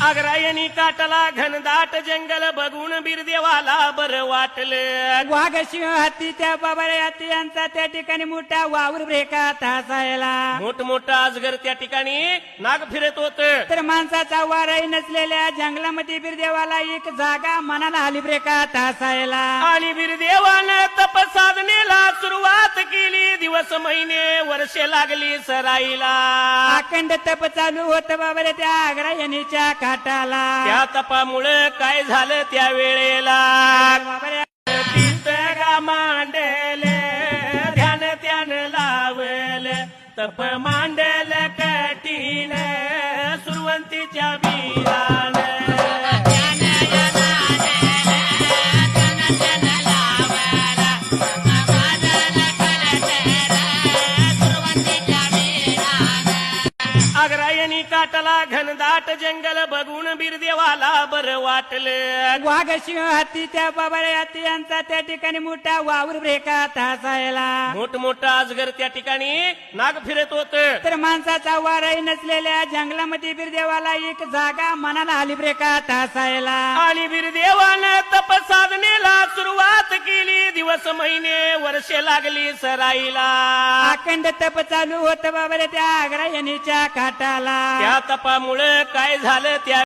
आग्रायणी काटला घनदाट जंगल बघून बिरदेवाला बरं वाटलं. वाघ सिंह हत्ती त्या बाबारे हत्ती यांचा त्या ठिकाणी मोठा वावर ब्रेकात हसायला मोठमोठा अजगर त्या ठिकाणी नाग फिरत होत. तर माणसाचा वाराही नसलेल्या जंगलामध्ये बिरदेवाला एक जागा मनाला आणि बिरदेवानं तप साधनेला सुरुवात केली दिवस महिने वर्षे लागली सराईला. अखंड तप चालू होत बाबारे त्या आग्रा यांनीच्या काटाला त्या तपामुळं काय झालं त्या वेळेला? मांडल ध्यान त्यान लावल. तप मांडल कठीण सुरवंतीच्या आग्रायणी काटला घनदाट जंगल बघून बिरदेवाला बरं वाटलं. वाघ हत्ती त्या बाबारे हत्ती यांचा त्या ठिकाणी मोठा वावर ब्रेकात हसायला मोठमोठा अजगर त्या ठिकाणी नाग फिरत होत. तर माणसाचा वाराही नसलेल्या जंगलामध्ये बिरदेवाला एक जागा मनाला हाली ब्रेकात हसायला आणि बिरदेवानं तप साधनेला दिवस महिने वर्षे लागली सराईला. अखंड तप चालू होत बाबारे त्या आग्रा काटाला त्या तपामुळं काय झालं त्या